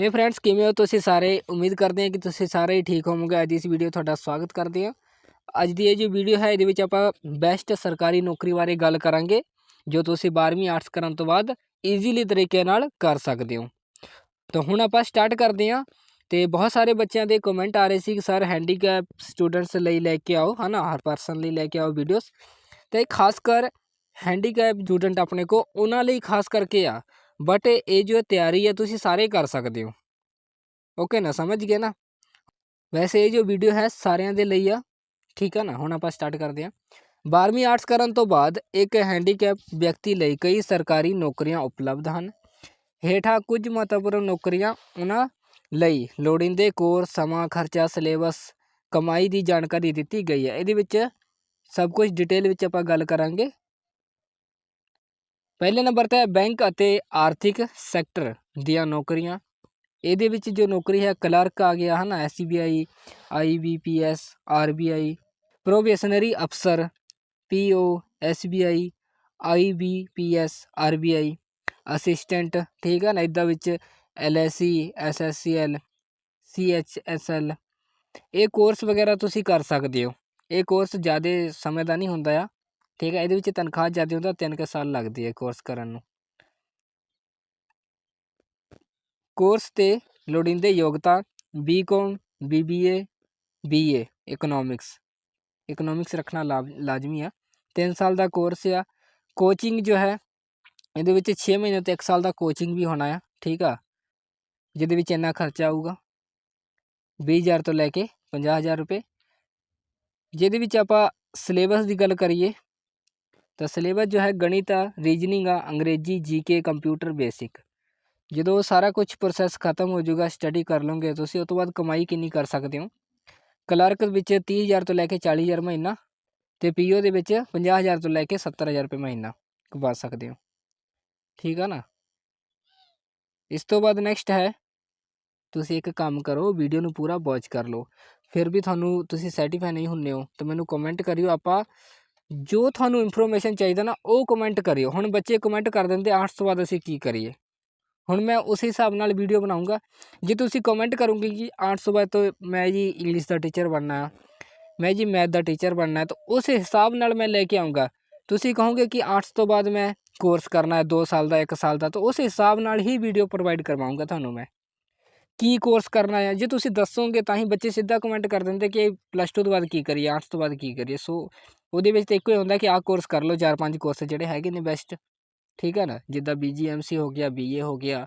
ਹੇ friends ਕਿਵੇਂ ਹੋ ਤੁਸੀਂ ਸਾਰੇ? ਉਮੀਦ ਕਰਦੇ ਹਾਂ ਕਿ ਤੁਸੀਂ ਸਾਰੇ ਹੀ ਠੀਕ ਹੋਵੋਗੇ। ਅੱਜ ਇਸ ਵੀਡੀਓ ਤੁਹਾਡਾ ਸਵਾਗਤ ਕਰਦੇ ਹਾਂ। ਅੱਜ ਦੀ ਇਹ ਜੋ ਵੀਡੀਓ ਹੈ, ਇਹਦੇ ਵਿੱਚ ਆਪਾਂ ਬੈਸਟ ਸਰਕਾਰੀ ਨੌਕਰੀ ਬਾਰੇ ਗੱਲ ਕਰਾਂਗੇ, ਜੋ ਤੁਸੀਂ 12ਵੀਂ ਆਰਟਸ ਕਰਨ ਤੋਂ ਬਾਅਦ ਈਜ਼ੀਲੀ ਤਰੀਕੇ ਨਾਲ ਕਰ ਸਕਦੇ ਹੋ। ਤਾਂ ਹੁਣ ਆਪਾਂ ਸਟਾਰਟ ਕਰਦੇ ਹਾਂ। ਤੇ ਬਹੁਤ ਸਾਰੇ ਬੱਚਿਆਂ ਦੇ ਕਮੈਂਟ ਆ ਰਹੇ ਸੀ ਕਿ ਸਰ ਹੈਂਡੀਕੈਪ ਸਟੂਡੈਂਟਸ ਲਈ ਲੈ ਕੇ ਆਓ। ਹਨਾ, ਹਰ ਪਰਸਨ ਲਈ ਲੈ ਕੇ ਆਓ ਵੀਡੀਓਜ਼ ਤੇ ਖਾਸ ਕਰ ਹੈਂਡੀਕੈਪ ਸਟੂਡੈਂਟ ਆਪਣੇ ਕੋ ਉਹਨਾਂ ਲਈ ਖਾਸ ਕਰਕੇ ਆ। ਬਟ ਇਹ ਜੋ ਤਿਆਰੀ ਹੈ, ਤੁਸੀਂ ਸਾਰੇ ਕਰ ਸਕਦੇ ਹੋ। ਓਕੇ ਨਾ, ਸਮਝ ਗਏ ਨਾ? ਵੈਸੇ ਇਹ ਜੋ ਵੀਡੀਓ ਹੈ, ਸਾਰਿਆਂ ਦੇ ਲਈ ਆ। ਠੀਕ ਆ ਨਾ? ਹੁਣ ਆਪਾਂ ਸਟਾਰਟ ਕਰਦੇ ਹਾਂ। 12ਵੀਂ ਆਰਟਸ ਕਰਨ ਤੋਂ ਬਾਅਦ ਇੱਕ ਹੈਂਡੀਕੈਪ ਵਿਅਕਤੀ ਲਈ ਕਈ ਸਰਕਾਰੀ ਨੌਕਰੀਆਂ ਉਪਲਬਧ ਹਨ। ਹੇਠਾਂ ਕੁਝ ਮਹੱਤਵਪੂਰਨ ਨੌਕਰੀਆਂ ਉਹਨਾਂ ਲਈ ਲੋੜੀਂਦੇ ਕੋਰਸ ਸਮਾਂ, ਖਰਚਾ ਸਿਲੇਬਸ ਕਮਾਈ ਦੀ ਜਾਣਕਾਰੀ ਦਿੱਤੀ ਗਈ ਹੈ। ਇਹਦੇ ਵਿੱਚ ਸਭ ਕੁਝ ਡਿਟੇਲ ਵਿੱਚ ਆਪਾਂ ਗੱਲ ਕਰਾਂਗੇ। ਪਹਿਲੇ ਨੰਬਰ ਤੇ ਬੈਂਕ ਅਤੇ ਆਰਥਿਕ ਸੈਕਟਰ ਦੀਆਂ ਨੌਕਰੀਆਂ। ਇਹਦੇ ਵਿੱਚ ਜੋ ਨੌਕਰੀ ਹੈ, ਕਲਰਕ ਆ ਗਿਆ ਹੈ ਨਾ ਐਸਬੀਆਈ ਆਈਬੀਪੀਐਸ ਆਰਬੀਆਈ ਪ੍ਰੋਬੇਸ਼ਨਰੀ ਅਫਸਰ ਪੀਓ ਐਸਬੀਆਈ ਆਈਬੀਪੀਐਸ ਆਰਬੀਆਈ ਅਸਿਸਟੈਂਟ, ਠੀਕ ਹੈ ਨਾ ਇਦਾਂ ਵਿੱਚ ਐਲਐਸਸੀ ਐਸਐਸਸੀਐਲ ਸੀਐਚਐਸਐਲ ਇਹ ਕੋਰਸ ਵਗੈਰਾ ਤੁਸੀਂ ਕਰ ਸਕਦੇ ਹੋ। ਇਹ ਕੋਰਸ ਜ਼ਿਆਦਾ ਸਮੇਂ ਦਾ ਨਹੀਂ ਹੁੰਦਾ ਆ। ਠੀਕ ਹੈ, ਇਹਦੇ ਵਿੱਚ ਤਨਖਾਹ ਜ਼ਿਆਦਾ ਹੁੰਦਾ, ਤਿੰਨ ਕੁ ਸਾਲ ਲੱਗਦੀ ਹੈ ਕੋਰਸ ਕਰਨ ਨੂੰ। ਕੋਰਸ ਤੇ ਲੋੜੀਂਦੇ ਯੋਗਤਾ BCom BBA BA economics economics ਰੱਖਣਾ ਲਾ ਲਾਜ਼ਮੀ ਆ। 3 ਸਾਲ ਦਾ ਕੋਰਸ ਆ। ਕੋਚਿੰਗ ਜੋ ਹੈ, ਇਹਦੇ ਵਿੱਚ 6 ਮਹੀਨੇ ਤੋਂ 1 ਸਾਲ ਦਾ ਕੋਚਿੰਗ ਵੀ ਹੋਣਾ ਆ, ਠੀਕ ਆ? ਜਿਹਦੇ ਵਿੱਚ ਇੰਨਾ ਖਰਚਾ ਆਊਗਾ। 20000 ਤੋਂ ਲੈ ਕੇ 50000 ਰੁਪਏ। ਜਿਹਦੇ ਵਿੱਚ ਆਪਾਂ ਸਿਲੇਬਸ ਦੀ ਗੱਲ ਕਰੀਏ ਤਾਂ ਸਿਲੇਬਸ ਜੋ ਹੈ ਗਣਿਤ ਆ ਰੀਜਨਿੰਗ ਆ, ਅੰਗਰੇਜ਼ੀ ਜੀਕੇ ਕੰਪਿਊਟਰ ਬੇਸਿਕ ਜਦੋਂ ਸਾਰਾ ਕੁਝ ਪ੍ਰੋਸੈਸ ਖਤਮ ਹੋ ਜਾਊਗਾ ਸਟੱਡੀ ਕਰ ਲਓਗੇ, ਤੁਸੀਂ ਉਸ ਤੋਂ ਬਾਅਦ ਕਮਾਈ ਕਿੰਨੀ ਕਰ ਸਕਦੇ ਹੋ? ਕਲਰਕ ਵਿੱਚ 30000 ਤੋਂ ਲੈ ਕੇ 40000 ਮਹੀਨਾ ਤੇ ਪੀਓ ਦੇ ਵਿੱਚ 50000 ਤੋਂ ਲੈ ਕੇ 70000 ਰੁਪਏ ਮਹੀਨਾ ਕਮਾ ਸਕਦੇ ਹੋ। ਠੀਕ ਆ ਨਾ? ਇਸ ਤੋਂ ਬਾਅਦ ਨੈਕਸਟ ਹੈ, ਤੁਸੀਂ ਇੱਕ ਕੰਮ ਕਰੋ ਵੀਡੀਓ ਨੂੰ ਪੂਰਾ ਵਾਚ ਕਰ ਲਓ। ਫਿਰ ਵੀ ਤੁਹਾਨੂੰ ਤੁਸੀਂ ਸੈਟੀਫਾਈ ਨਹੀਂ ਹੁੰਨੇ ਹੋ, ਤਾਂ ਮੈਨੂੰ ਕਮੈਂਟ ਕਰਿਓ ਆਪਾਂ ਜੋ ਤੁਹਾਨੂੰ ਇਨਫੋਰਮੇਸ਼ਨ ਚਾਹੀਦਾ ਨਾ, ਉਹ ਕਮੈਂਟ ਕਰਿਓ। ਹੁਣ ਬੱਚੇ ਕਮੈਂਟ ਕਰ ਦਿੰਦੇ ਆਰਟਸ ਤੋਂ ਬਾਅਦ ਅਸੀਂ ਕੀ ਕਰੀਏ? ਹੁਣ ਮੈਂ ਉਸ ਹਿਸਾਬ ਨਾਲ ਵੀਡੀਓ ਬਣਾਉਂਗਾ। ਜੇ ਤੁਸੀਂ ਕਮੈਂਟ ਕਰੋਗੇ ਕਿ ਆਰਟਸ ਤੋਂ ਬਾਅਦ ਤੋਂ ਮੈਂ ਜੀ ਇੰਗਲਿਸ਼ ਦਾ ਟੀਚਰ ਬਣਨਾ ਮੈਂ ਜੀ ਮੈਥ ਦਾ ਟੀਚਰ ਬਣਨਾ ਤਾਂ ਉਸ ਹਿਸਾਬ ਨਾਲ ਮੈਂ ਲੈ ਕੇ ਆਉਂਗਾ। ਤੁਸੀਂ ਕਹੋਗੇ ਕਿ ਆਰਟਸ ਤੋਂ ਬਾਅਦ ਮੈਂ ਕੋਰਸ ਕਰਨਾ ਹੈ 2 ਸਾਲ ਦਾ 1 ਸਾਲ ਦਾ, ਤਾਂ ਉਸ ਹਿਸਾਬ ਨਾਲ ਹੀ ਵੀਡੀਓ ਪ੍ਰੋਵਾਈਡ ਕਰਵਾਉਂਗਾ ਤੁਹਾਨੂੰ ਮੈਂ। ਕੀ ਕੋਰਸ ਕਰਨਾ ਹੈ ਜੇ ਤੁਸੀਂ ਦੱਸੋਗੇ ਤਾਂ ਹੀ ਬੱਚੇ ਸਿੱਧਾ ਕਮੈਂਟ ਕਰ ਦਿੰਦੇ ਕਿ ਪਲੱਸ 2 ਤੋਂ ਬਾਅਦ ਕੀ ਕਰੀਏ ਆਰਟਸ ਤੋਂ ਬਾਅਦ ਕੀ ਕਰੀਏ। ਸੋ ਉਹਦੇ ਵਿੱਚ ਤਾਂ ਇੱਕੋ ਹੀ ਹੁੰਦਾ ਕਿ ਆਹ ਕੋਰਸ ਕਰ ਲਓ, ਚਾਰ ਪੰਜ ਕੋਰਸ ਜਿਹੜੇ ਹੈਗੇ ਨੇ ਬੈਸਟ ਠੀਕ ਹੈ ਨਾ? ਜਿੱਦਾਂ ਬੀਜੀਐਮਸੀ ਹੋ ਗਿਆ ਬੀਏ ਹੋ ਗਿਆ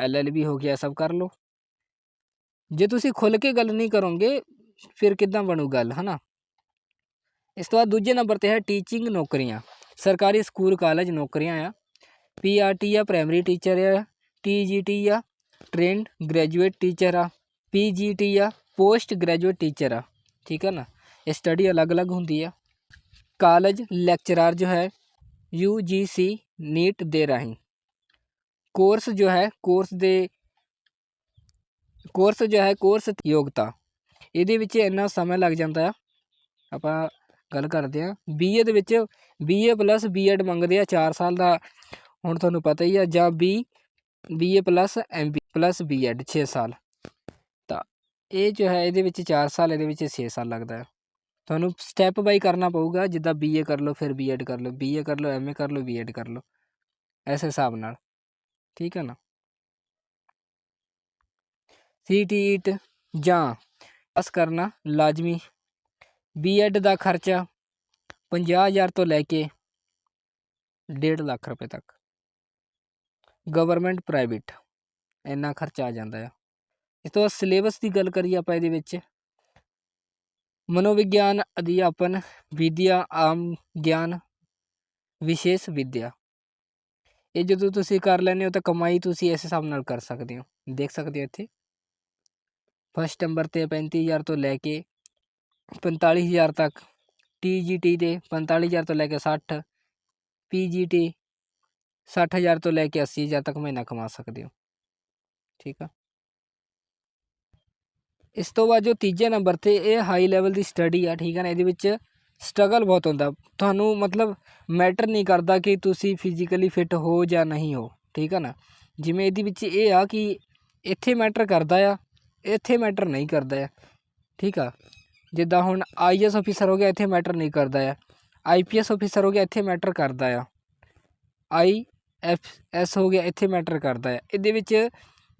ਐਲਐਲਬੀ ਹੋ ਗਿਆ ਸਭ ਕਰ ਲਓ। ਜੇ ਤੁਸੀਂ ਖੁੱਲ ਕੇ ਗੱਲ ਨਹੀਂ ਕਰੋਗੇ, ਫਿਰ ਕਿੱਦਾਂ ਬਣੂ ਗੱਲ, ਹਨਾ? ਇਸ ਤੋਂ ਬਾਅਦ ਦੂਜੇ ਨੰਬਰ ਤੇ ਹੈ ਟੀਚਿੰਗ ਨੌਕਰੀਆਂ। ਸਰਕਾਰੀ ਸਕੂਲ ਕਾਲਜ ਨੌਕਰੀਆਂ ਆ। ਪੀਆਰਟੀ ਆ ਪ੍ਰਾਇਮਰੀ ਟੀਚਰ ਆ ਟੀਜੀਟੀ ਆ। ਟ੍ਰੇਨਡ ਗ੍ਰੈਜੂਏਟ ਟੀਚਰ ਆ ਪੀਜੀਟੀ ਆ ਪੋਸਟ ਗ੍ਰੈਜੂਏਟ ਟੀਚਰ ਆ, ਠੀਕ ਹੈ ਨਾ? ਇਹ ਸਟੱਡੀ ਅਲੱਗ-ਅਲੱਗ ਹੁੰਦੀ ਆ। ਕਾਲਜ ਲੈਕਚਰਰ ਜੋ ਹੈ ਯੂਜੀਸੀ ਨੀਟ ਦੇ ਰਾਹੀਂ। ਕੋਰਸ ਜੋ ਹੈ ਕੋਰਸ ਦੇ ਕੋਰਸ ਜੋ ਹੈ ਕੋਰਸ ਯੋਗਤਾ। ਇਹਦੇ ਵਿੱਚ ਇੰਨਾ ਸਮਾਂ ਲੱਗ ਜਾਂਦਾ ਆ। ਆਪਾਂ ਗੱਲ ਕਰਦੇ ਆ ਬੀਏ ਦੇ ਵਿੱਚ ਬੀਏ ਪਲੱਸ ਬੀਐਡ ਮੰਗਦੇ ਆ 4 ਸਾਲ ਦਾ। ਹੁਣ ਤੁਹਾਨੂੰ ਪਤਾ ਹੀ ਆ, ਜਾਂ B BA plus MB plus B BEd 6 ਸਾਲ। ਤਾਂ ਇਹ ਜੋ ਹੈ, ਇਹਦੇ ਵਿੱਚ 4 ਸਾਲ, ਇਹਦੇ ਵਿੱਚ 6 ਸਾਲ ਲੱਗਦਾ ਹੈ। ਤੁਹਾਨੂੰ ਸਟੈਪ ਬਾਈ ਕਰਨਾ ਪਊਗਾ, ਜਿੱਦਾਂ ਬੀਏ ਕਰ ਲਓ, ਫਿਰ ਬੀਐਡ ਕਰ ਲਓ। ਬੀਏ ਕਰ ਲਓ ਐਮਏ ਕਰ ਲਓ ਬੀਐਡ ਕਰ ਲਓ। ਇਸ ਹਿਸਾਬ ਨਾਲ। ਠੀਕ ਹੈ ਨਾ? ਸੀਟੀਟ ਜਾਂ ਪਾਸ ਕਰਨਾ ਲਾਜ਼ਮੀ। ਬੀਐਡ ਦਾ ਖਰਚਾ 50000 ਤੋਂ ਲੈ ਕੇ 1.5 ਲੱਖ ਰੁਪਏ ਤੱਕ। ਗਵਰਨਮੈਂਟ ਪ੍ਰਾਈਵੇਟ ਇੰਨਾ ਖਰਚਾ ਆ ਜਾਂਦਾ ਆ। ਇਸ ਤੋਂ ਬਾਅਦ ਸਿਲੇਬਸ ਦੀ ਗੱਲ ਕਰੀਏ ਆਪਾਂ ਇਹਦੇ ਵਿੱਚ। ਮਨੋਵਿਗਿਆਨ, ਅਧਿਆਪਨ, ਵਿਦਿਆ, ਆਮ ਗਿਆਨ, ਵਿਸ਼ੇਸ਼ ਵਿਦਿਆ। ਇਹ ਜਦੋਂ ਤੁਸੀਂ ਕਰ ਲੈਂਦੇ ਹੋ ਤਾਂ ਕਮਾਈ ਤੁਸੀਂ ਇਸ ਹਿਸਾਬ ਨਾਲ ਕਰ ਸਕਦੇ ਹੋ। ਦੇਖ ਸਕਦੇ ਹੋ ਇੱਥੇ। ਫਸਟ ਨੰਬਰ ਤੇ 35000 ਤੋਂ ਲੈ ਕੇ 45000 ਤੱਕ। ਟੀਜੀਟੀ ਦੇ 45000 ਤੋਂ ਲੈ ਕੇ 60 ਪੀਜੀਟੀ 60000 ਤੋਂ ਲੈ ਕੇ 80000 ਤੱਕ ਮਹੀਨਾ ਕਮਾ ਸਕਦੇ ਹੋ। ਠੀਕ ਆ। ਇਸ ਤੋਂ ਬਾਅਦ ਜੋ ਤੀਜੇ ਨੰਬਰ ਤੇ ਇਹ ਹਾਈ ਲੈਵਲ ਦੀ ਸਟੱਡੀ ਆ, ਠੀਕ ਆ ਨਾ, ਇਹਦੇ ਵਿੱਚ ਸਟਰਗਲ ਬਹੁਤ ਹੁੰਦਾ। ਤੁਹਾਨੂੰ ਮਤਲਬ ਮੈਟਰ ਨਹੀਂ ਕਰਦਾ ਕਿ ਤੁਸੀਂ ਫਿਜ਼ੀਕਲੀ ਫਿਟ ਹੋ ਜਾਂ ਨਹੀਂ ਹੋ, ਠੀਕ ਆ ਨਾ। ਜਿਵੇਂ ਇਹਦੇ ਵਿੱਚ ਇਹ ਆ ਕਿ ਇੱਥੇ ਮੈਟਰ ਕਰਦਾ ਆ, ਇੱਥੇ ਮੈਟਰ ਨਹੀਂ ਕਰਦਾ ਆ, ਠੀਕ ਆ। ਜਿੱਦਾਂ ਹੁਣ ਆਈਐਸ ਅਫੀਸਰ ਹੋ ਗਿਆ, ਇੱਥੇ ਮੈਟਰ ਨਹੀਂ ਕਰਦਾ ਆ। ਆਈਪੀਐਸ ਅਫੀਸਰ ਹੋ ਗਿਆ, ਇੱਥੇ ਮੈਟਰ ਕਰਦਾ ਆ। ਆਈ ਐਫ ਐਸ ਹੋ ਗਿਆ, ਇੱਥੇ ਮੈਟਰ ਕਰਦਾ ਆ। ਇਹਦੇ ਵਿੱਚ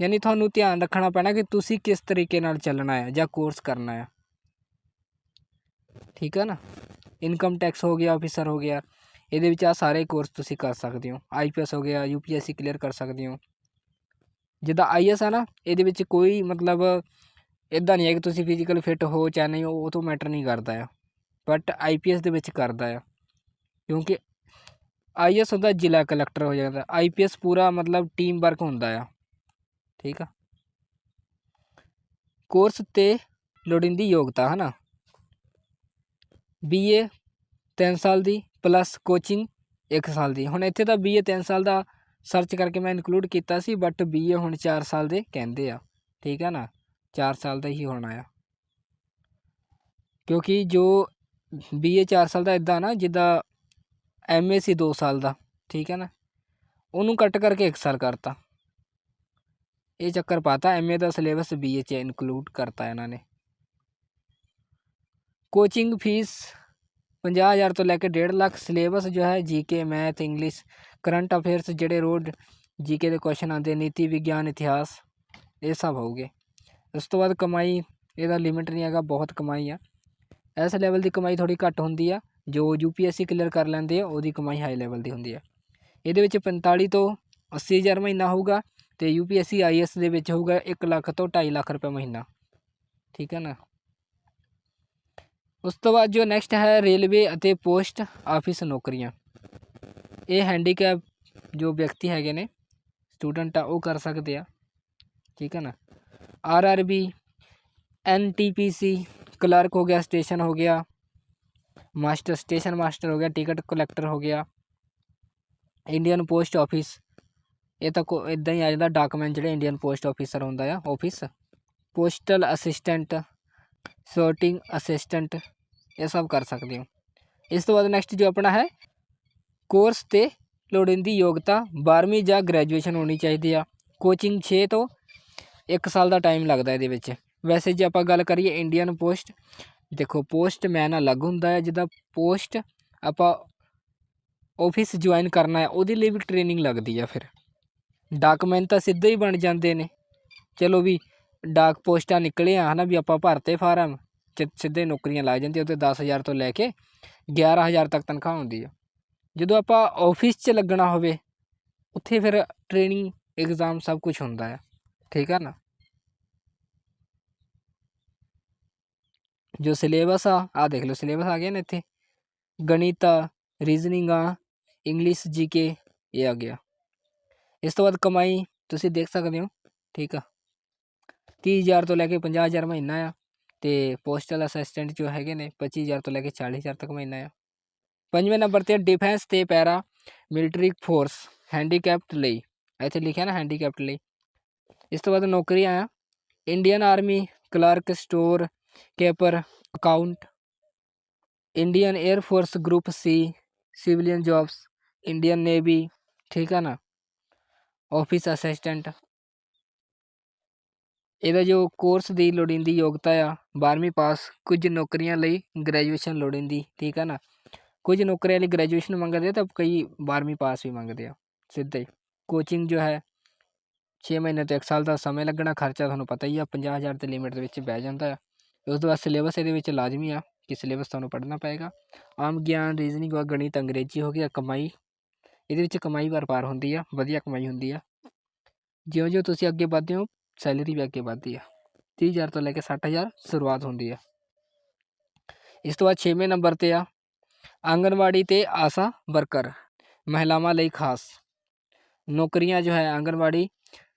ਯਾਨੀ ਤੁਹਾਨੂੰ ਧਿਆਨ ਰੱਖਣਾ ਪੈਣਾ ਕਿ ਤੁਸੀਂ ਕਿਸ ਤਰੀਕੇ ਨਾਲ ਚੱਲਣਾ ਹੈ ਜਾਂ ਕੋਰਸ ਕਰਨਾ ਹੈ ਠੀਕ ਹੈ ਨਾ? ਇਨਕਮ ਟੈਕਸ ਹੋ ਗਿਆ ਆਫੀਸਰ ਹੋ ਗਿਆ, ਇਹਦੇ ਵਿੱਚ ਆ ਸਾਰੇ ਕੋਰਸ ਤੁਸੀਂ ਕਰ ਸਕਦੇ ਹੋ। ਆਈਪੀਐਸ ਹੋ ਗਿਆ ਯੂਪੀਐਸਸੀ ਕਲੀਅਰ ਕਰ ਸਕਦੇ ਹੋ। ਜਿੱਦਾਂ ਆਈਐਸ ਆ ਨਾ, ਇਹਦੇ ਵਿੱਚ ਕੋਈ ਮਤਲਬ ਇਦਾਂ ਨਹੀਂ ਹੈ ਕਿ ਤੁਸੀਂ ਫਿਜ਼ੀਕਲ ਫਿਟ ਹੋ ਚਾਹੇ ਨਹੀਂ ਹੋ, ਉਹ ਤੋਂ ਮੈਟਰ ਨਹੀਂ ਕਰਦਾ ਆ। ਬਟ ਆਈਪੀਐਸ ਦੇ ਵਿੱਚ ਕਰਦਾ ਆ। ਕਿਉਂਕਿ ਆਈਐਸ ਹੁੰਦਾ, ਜ਼ਿਲ੍ਹਾ ਕਲੈਕਟਰ ਹੋ ਜਾਂਦਾ। ਆਈਪੀਐਸ ਪੂਰਾ ਮਤਲਬ ਟੀਮ ਵਰਕ ਹੁੰਦਾ ਆ। ਠੀਕ ਆ। ਕੋਰਸ ਤੇ ਲੋੜੀਂਦੀ ਯੋਗਤਾ ਹੈ ਨਾ ਬੀਏ 3 ਸਾਲ ਦੀ ਪਲੱਸ ਕੋਚਿੰਗ 1 ਸਾਲ ਦੀ। ਹੁਣ ਇੱਥੇ ਤਾਂ ਬੀਏ 3 ਸਾਲ ਦਾ ਸਰਚ ਕਰਕੇ ਮੈਂ ਇਨਕਲੂਡ ਕੀਤਾ ਸੀ ਬਟ ਬੀਏ ਹੁਣ 4 ਸਾਲ ਦੇ ਕਹਿੰਦੇ ਆ। ਠੀਕ ਆ ਨਾ? 4 ਸਾਲ ਦਾ ਹੀ ਹੋਣਾ ਆ ਕਿਉਂਕਿ ਜੋ ਬੀਏ 4 ਸਾਲ ਦਾ ਇਦਾਂ ਨਾ, ਜਿੱਦਾਂ ਐਮਏ ਸੀ 2 ਸਾਲ ਦਾ। ਠੀਕ ਹੈ ਨਾ? ਉਹਨੂੰ ਕੱਟ ਕਰਕੇ 1 ਸਾਲ ਕਰਤਾ। ਇਹ ਚੱਕਰ ਪਾਤਾ ਐਮਏ ਦਾ ਸਿਲੇਬਸ ਬੀਏ ਚ ਇਨਕਲੂਡ ਕਰਤਾ ਇਹਨਾਂ ਨੇ। ਕੋਚਿੰਗ ਫੀਸ 50000 ਤੋਂ ਲੈ ਕੇ 1.5 ਲੱਖ ਸਿਲੇਬਸ ਜੋ ਹੈ GK math English current affairs ਜਿਹੜੇ ਰੋਡ ਜੀਕੇ ਦੇ ਕੁਐਸਚਨ ਆਉਂਦੇ, ਨੀਤੀ ਵਿਗਿਆਨ, ਇਤਿਹਾਸ, ਇਹ ਸਭ ਹੋਊਗੇ। ਉਸ ਤੋਂ ਬਾਅਦ ਕਮਾਈ, ਇਹਦਾ ਲਿਮਿਟ ਨਹੀਂ ਹੈਗਾ, ਬਹੁਤ ਕਮਾਈ ਆ। ਇਸ ਲੈਵਲ ਦੀ ਕਮਾਈ ਥੋੜੀ ਘੱਟ ਹੁੰਦੀ ਆ, ਜੋ ਯੂਪੀਐਸਸੀ ਕਲੀਅਰ ਕਰ ਲੈਂਦੇ ਆ, ਉਹਦੀ ਕਮਾਈ ਹਾਈ ਲੈਵਲ ਦੀ ਹੁੰਦੀ ਆ। ਇਹਦੇ ਵਿੱਚ 45 ਤੋਂ 80000 ਮਹੀਨਾ ਹੋਊਗਾ ਅਤੇ U P S C I IAS ਦੇ ਵਿੱਚ ਹੋਊਗਾ 1 ਲੱਖ ਤੋਂ 2.5 ਲੱਖ ਰੁਪਏ ਮਹੀਨਾ। ਠੀਕ ਹੈ ਨਾ? ਉਸ ਤੋਂ ਬਾਅਦ ਜੋ ਨੈਕਸਟ ਹੈ ਰੇਲਵੇ ਅਤੇ ਪੋਸਟ ਆਫਿਸ ਨੌਕਰੀਆਂ। ਇਹ ਹੈਂਡੀਕੈਪ ਜੋ ਵਿਅਕਤੀ ਹੈਗੇ ਨੇ ਸਟੂਡੈਂਟ ਆ, ਉਹ ਕਰ ਸਕਦੇ ਆ। ਠੀਕ ਹੈ ਨਾ? R R B N T P C clerk ਹੋ ਗਿਆ ਸਟੇਸ਼ਨ ਹੋ ਗਿਆ ਮਾਸਟਰ ਸਟੇਸ਼ਨ ਮਾਸਟਰ ਹੋ ਗਿਆ ਟਿਕਟ ਕਲੈਕਟਰ ਹੋ ਗਿਆ ਇੰਡੀਅਨ ਪੋਸਟ ਆਫਿਸ ਇਹ ਤਾਂ ਕੋ ਇਦਾਂ ਹੀ ਆ ਜਾਂਦਾ ਡਾਕੂਮੈਂਟ ਜਿਹੜੇ ਇੰਡੀਅਨ ਪੋਸਟ ਆਫਿਸਰ ਹੁੰਦਾ ਆ office postal assistant sorting assistant ਇਹ ਸਭ ਕਰ ਸਕਦੇ ਹੋ। ਇਸ ਤੋਂ ਬਾਅਦ ਨੈਕਸਟ ਜੋ ਆਪਣਾ ਹੈ ਕੋਰਸ ਤੇ ਲੋੜੀਂਦੀ ਯੋਗਤਾ 12ਵੀਂ ਜਾਂ ਗ੍ਰੈਜੂਏਸ਼ਨ ਹੋਣੀ ਚਾਹੀਦੀ ਆ। ਕੋਚਿੰਗ 6 ਤੋਂ 1 ਸਾਲ ਦਾ ਟਾਈਮ ਲੱਗਦਾ ਇਹਦੇ ਵਿੱਚ। ਵੈਸੇ ਜੇ ਆਪਾਂ ਗੱਲ ਕਰੀਏ ਇੰਡੀਅਨ ਪੋਸਟ ਦੇਖੋ ਪੋਸਟ ਮੈਨ ਅਲੱਗ ਹੁੰਦਾ ਹੈ, ਜਿੱਦਾਂ ਪੋਸਟ ਆਪਾਂ ਆਫਿਸ ਜੁਆਇਨ ਕਰਨਾ ਹੈ, ਉਹਦੇ ਲਈ ਵੀ ਟ੍ਰੇਨਿੰਗ ਲੱਗਦੀ ਆ ਫਿਰ। ਡਾਕੂਮੈਂਟ ਤਾਂ ਸਿੱਧੇ ਹੀ ਬਣ ਜਾਂਦੇ ਨੇ। ਚਲੋ ਵੀ ਡਾਕ ਪੋਸਟਾਂ ਨਿਕਲੀਆਂ ਹਨਾ ਵੀ ਆਪਾਂ ਭਰਤੇ ਫਾਰਮ, ਚ ਸਿੱਧੇ ਨੌਕਰੀਆਂ ਲੱਗ ਜਾਂਦੀਆਂ ਉਹਤੇ 10000 ਤੋਂ ਲੈ ਕੇ 11000 ਤੱਕ ਤਨਖਾਹ ਹੁੰਦੀ ਆ। ਜਦੋਂ ਆਪਾਂ ਆਫਿਸ 'ਚ ਲੱਗਣਾ ਹੋਵੇ, ਉੱਥੇ ਫਿਰ ਟ੍ਰੇਨਿੰਗ, ਐਗਜ਼ਾਮ ਸਭ ਕੁਝ ਹੁੰਦਾ ਹੈ ਠੀਕ ਹੈ ਨਾ? ਜੋ ਸਿਲੇਬਸ ਆ ਆ ਦੇਖ ਲਓ ਸਿਲੇਬਸ ਆ ਗਿਆ ਨਾ ਇੱਥੇ। ਗਣਿਤ ਆ, ਰੀਜ਼ਨਿੰਗ ਆ, ਇੰਗਲਿਸ਼, ਜੀਕੇ, ਇਹ ਆ ਗਿਆ। ਇਸ ਤੋਂ ਬਾਅਦ ਕਮਾਈ ਤੁਸੀਂ ਦੇਖ ਸਕਦੇ ਹੋ ਠੀਕ ਆ 30000 ਤੋਂ ਲੈ ਕੇ 50000 ਮਹੀਨਾ ਆ ਤੇ ਪੋਸਟਲ ਅਸਿਸਟੈਂਟ ਜੋ ਹੈਗੇ ਨੇ 25000 ਤੋਂ ਲੈ ਕੇ 40000 ਤੱਕ ਮਹੀਨਾ ਆ ਪੰਜਵੇਂ ਨੰਬਰ ਤੇ ਡਿਫੈਂਸ ਤੇ ਪੈਰਾ ਮਿਲਟਰੀ ਫੋਰਸ ਹੈਂਡੀਕੈਪਟ ਲਈ ਇੱਥੇ ਲਿਖਿਆ ਨਾ ਹੈਂਡੀਕੈਪਟ ਲਈ ਇਸ ਤੋਂ ਬਾਅਦ ਨੌਕਰੀਆਂ ਆ Indian army clerk store keeper account Indian air force group C civilian jobs Indian navy ਠੀਕ ਆ ਨਾ ਆਫਿਸ ਅਸਿਸਟੈਂਟ ਇਹਦਾ ਜੋ ਕੋਰਸ ਦੀ ਲੋੜੀਂਦੀ ਯੋਗਤਾ ਆ 12ਵੀਂ ਪਾਸ ਕੁਝ ਨੌਕਰੀਆਂ ਲਈ ਗ੍ਰੈਜੂਏਸ਼ਨ ਲੋੜੀਂਦੀ, ਠੀਕ ਆ ਨਾ? ਕੁਝ ਨੌਕਰੀਆਂ ਲਈ ਗ੍ਰੈਜੂਏਸ਼ਨ ਮੰਗਦੇ ਆ ਤਾਂ ਕਈ 12ਵੀਂ ਪਾਸ ਵੀ ਮੰਗਦੇ ਆ, ਸਿੱਧਾ ਹੀ। ਕੋਚਿੰਗ ਜੋ ਹੈ 6 ਮਹੀਨੇ ਤੋਂ 1 ਸਾਲ ਦਾ ਸਮੇਂ ਲੱਗਣਾ, ਖਰਚਾ ਤੁਹਾਨੂੰ ਪਤਾ ਹੀ ਆ 50000 ਦੇ ਲਿਮਿਟ ਦੇ ਵਿੱਚ ਬਹਿ ਜਾਂਦਾ ਆ। ਉਸ ਤੋਂ ਬਾਅਦ ਸਿਲੇਬਸ ਇਹਦੇ ਵਿੱਚ ਲਾਜ਼ਮੀ ਆ, ਕਿ ਸਿਲੇਬਸ ਤੁਹਾਨੂੰ ਪੜ੍ਹਨਾ ਪਏਗਾ। ਆਮ ਗਿਆਨ ਰੀਜ਼ਨਿੰਗ ਵਾ ਗਣਿਤ ਅੰਗਰੇਜ਼ੀ ਹੋ ਗਿਆ, ਕਮਾਈ ਇਹਦੇ ਵਿੱਚ ਕਮਾਈ ਵਰਪਾਰ ਹੁੰਦੀ ਆ, ਵਧੀਆ ਕਮਾਈ ਹੁੰਦੀ ਆ। ਜਿਉਂ ਜਿਉਂ ਤੁਸੀਂ ਅੱਗੇ ਵਧਦੇ ਹੋ ਸੈਲਰੀ ਵੀ ਅੱਗੇ ਵੱਧਦੀ ਆ। 30000 ਤੋਂ ਲੈ ਕੇ 60000 ਸ਼ੁਰੂਆਤ ਹੁੰਦੀ ਆ। ਇਸ ਤੋਂ ਬਾਅਦ 6ਵੇਂ ਨੰਬਰ ਤੇ ਆ, ਆਂਗਨਵਾੜੀ ਤੇ ਆਸਾ ਵਰਕਰ, ਮਹਿਲਾਵਾਂ ਲਈ ਖਾਸ। ਨੌਕਰੀਆਂ ਜੋ ਹੈ ਆਂਗਨਵਾੜੀ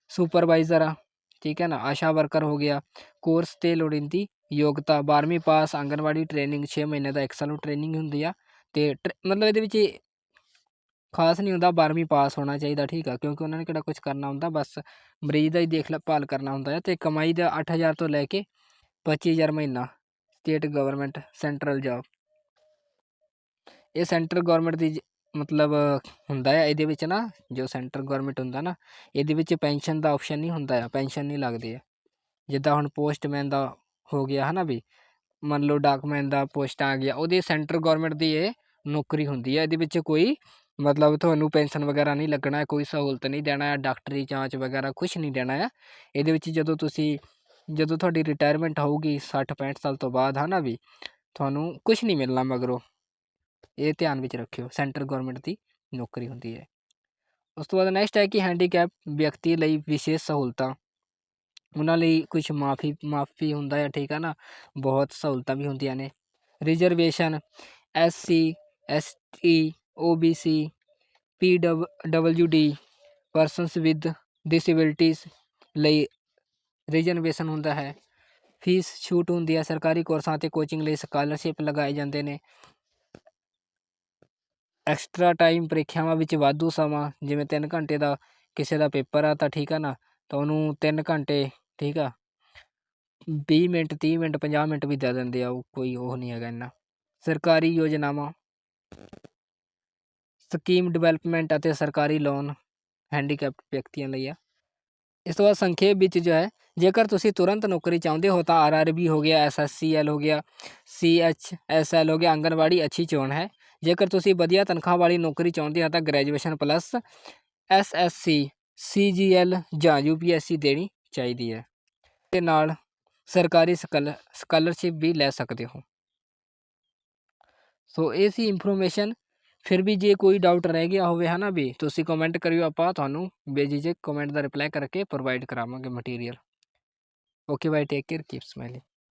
ਸੁਪਰਵਾਈਜ਼ਰ ਆ, ਠੀਕ ਹੈ ਨਾ, ਆਸ਼ਾ ਵਰਕਰ ਹੋ ਗਿਆ। ਕੋਰਸ ਤੇ ਲੋੜੀਂਦੀ ਯੋਗਤਾ 12ਵੀਂ ਪਾਸ, ਆਂਗਨਵਾੜੀ ਟ੍ਰੇਨਿੰਗ 6 ਮਹੀਨੇ ਦਾ 1 ਸਾਲ ਨੂੰ ਟ੍ਰੇਨਿੰਗ ਹੁੰਦੀ ਆ। ਤੇ ਟਰ- ਮਤਲਬ ਇਹਦੇ ਵਿੱਚ ਇਹ ਖਾਸ ਨਹੀਂ ਹੁੰਦਾ 12ਵੀਂ ਪਾਸ ਹੋਣਾ ਚਾਹੀਦਾ, ਠੀਕ ਆ, ਕਿਉਂਕਿ ਉਹਨਾਂ ਨੇ ਕਿਹੜਾ ਕੁਝ ਕਰਨਾ ਹੁੰਦਾ, ਬਸ ਮਰੀਜ਼ ਦਾ ਹੀ ਦੇਖ ਭਾਲ ਕਰਨਾ ਹੁੰਦਾ ਹੈ ਤੇ ਕਮਾਈ ਦਾ 8000 ਤੋਂ ਲੈ ਕੇ 25000 ਮਹੀਨਾ ਸਟੇਟ ਗਵਰਨਮੈਂਟ ਸੈਂਟਰਲ ਜੌਬ ਇਹ ਸੈਂਟਰ ਗਵਰਨਮੈਂਟ ਦੀ ਜ- ਮਤਲਬ ਹੁੰਦਾ ਹੈ ਇਹਦੇ ਵਿੱਚ ਨਾ, ਜੋ ਸੈਂਟਰ ਗਵਰਨਮੈਂਟ ਹੁੰਦਾ ਨਾ, ਇਹਦੇ ਵਿੱਚ ਪੈਨਸ਼ਨ ਦਾ ਆਪਸ਼ਨ ਨਹੀਂ ਹੁੰਦਾ ਆ, ਪੈਨਸ਼ਨ ਨਹੀਂ ਲੱਗਦੀ ਹੈ ਜਿੱਦਾਂ ਹੁਣ ਪੋਸਟਮੈਨ ਦਾ ਹੋ ਗਿਆ ਹੈ ਨਾ ਵੀ, ਮੰਨ ਲਓ ਡਾਕਮੈਨ ਦਾ ਪੋਸਟ ਆ ਗਿਆ, ਉਹਦੀ ਸੈਂਟਰ ਗਵਰਨਮੈਂਟ ਦੀ ਇਹ ਨੌਕਰੀ ਹੁੰਦੀ ਹੈ ਇਹਦੇ ਵਿੱਚ ਕੋਈ ਮਤਲਬ ਤੁਹਾਨੂੰ ਪੈਨਸ਼ਨ ਵਗੈਰਾ ਨਹੀਂ ਲੱਗਣਾ, ਕੋਈ ਸਹੂਲਤ ਨਹੀਂ ਦੇਣਾ ਹੈ ਡਾਕਟਰੀ ਜਾਂਚ ਵਗੈਰਾ ਕੁਛ ਨਹੀਂ ਦੇਣਾ ਆ। ਇਹਦੇ ਵਿੱਚ ਜਦੋਂ ਤੁਸੀਂ, ਜਦੋਂ ਤੁਹਾਡੀ ਰਿਟਾਇਰਮੈਂਟ ਹੋਊਗੀ 60 65 ਸਾਲ ਤੋਂ ਬਾਅਦ ਹੈ ਨਾ ਵੀ, ਤੁਹਾਨੂੰ ਕੁਝ ਨਹੀਂ ਮਿਲਣਾ ਮਗਰੋਂ। ਇਹ ਧਿਆਨ ਵਿੱਚ ਰੱਖਿਓ, ਸੈਂਟਰ ਗਵਰਨਮੈਂਟ ਦੀ ਨੌਕਰੀ ਹੁੰਦੀ ਹੈ। ਉਸ ਤੋਂ ਬਾਅਦ ਨੈਕਸਟ ਹੈ ਕਿ ਹੈਂਡੀਕੈਪ ਵਿਅਕਤੀ ਲਈ ਵਿਸ਼ੇਸ਼ ਸਹੂਲਤਾਂ। ਉਹਨਾਂ ਲਈ ਕੁਝ ਮਾਫੀ ਮਾਫੀ ਹੁੰਦਾ ਹੈ, ਠੀਕ ਹੈ ਨਾ? ਬਹੁਤ ਸਹੂਲਤਾਂ ਵੀ ਹੁੰਦੀਆਂ ਨੇ। Reservation S C S T O B C P dub W D persons with disabilities ਲਈ ਰਿਜ਼ਰਵੇਸ਼ਨ ਹੁੰਦਾ ਹੈ। ਫੀਸ ਛੂਟ ਹੁੰਦੀ ਹੈ। ਸਰਕਾਰੀ ਕੋਰਸਾਂ ਅਤੇ ਕੋਚਿੰਗ ਲਈ ਸਕਾਲਰਸ਼ਿਪ ਲਗਾਏ ਜਾਂਦੇ ਨੇ। ਐਕਸਟਰਾ ਟਾਈਮ ਪ੍ਰੀਖਿਆਵਾਂ ਵਿੱਚ ਵਾਧੂ ਸਮਾਂ, ਜਿਵੇਂ 3 ਘੰਟੇ ਦਾ ਕਿਸੇ ਦਾ ਪੇਪਰ ਆ ਤਾਂ ਠੀਕ ਆ ਨਾ, ਤਾਂ ਉਹਨੂੰ 3 ਘੰਟੇ, ਠੀਕ ਆ। 20 ਮਿੰਟ 30 ਮਿੰਟ 50 ਮਿੰਟ ਵੀ ਦੇ ਦਿੰਦੇ ਆ, ਉਹ ਕੋਈ ਉਹ ਨਹੀਂ ਹੈਗਾ ਇੰਨਾ। ਸਰਕਾਰੀ ਯੋਜਨਾਵਾਂ। ਸਕੀਮ ਡਿਵੈਲਪਮੈਂਟ ਅਤੇ ਸਰਕਾਰੀ ਲੋਨ ਹੈਂਡੀਕੈਪਟ ਵਿਅਕਤੀਆਂ ਲਈ ਆ। ਇਸ ਤੋਂ ਬਾਅਦ ਸੰਖੇਪ ਵਿੱਚ ਜੋ ਹੈ, ਜੇਕਰ ਤੁਸੀਂ ਤੁਰੰਤ ਨੌਕਰੀ ਚਾਹੁੰਦੇ ਹੋ ਤਾਂ ਆਰਆਰਬੀ ਹੋ ਗਿਆ ਐਸਐਸਸੀਐਲ ਹੋ ਗਿਆ ਸੀਐਚਐਸਐਲ ਹੋ ਗਿਆ, ਆਂਗਨਵਾੜੀ ਅੱਛੀ ਚੋਣ ਹੈ। ਜੇਕਰ ਤੁਸੀਂ ਵਧੀਆ ਤਨਖਾਹ ਵਾਲੀ ਨੌਕਰੀ ਚਾਹੁੰਦੇ ਹੋ ਤਾਂ ਗ੍ਰੈਜੂਏਸ਼ਨ ਪਲੱਸ ਐਸਐਸਸੀ ਸੀਜੀਐਲ ਜਾਂ ਯੂਪੀਐਸਸੀ ਦੇਣੀ ਚਾਹੀਦੀ ਹੈ। ਤੇ ਨਾਲ ਸਰਕਾਰੀ ਸਕਾਲ, ਸਕਾਲਰਸ਼ਿਪ ਵੀ ਲੈ ਸਕਦੇ ਹੋ। ਸੋ ਇਹ ਸੀ ਇਨਫੋਰਮੇਸ਼ਨ ਫਿਰ ਵੀ ਜੇ ਕੋਈ ਡਾਊਟ ਰਹਿ ਗਿਆ ਹੋਵੇ ਹੈ ਨਾ ਵੀ, ਤੁਸੀਂ ਕਮੈਂਟ ਕਰਿਓ ਆਪਾਂ, ਤੁਹਾਨੂੰ ਬੇਝਿਜਕ ਕਮੈਂਟ ਦਾ ਰਿਪਲਾਈ ਕਰਕੇ ਪ੍ਰੋਵਾਈਡ ਕਰਾਵਾਂਗੇ material okay bye take care keep smiling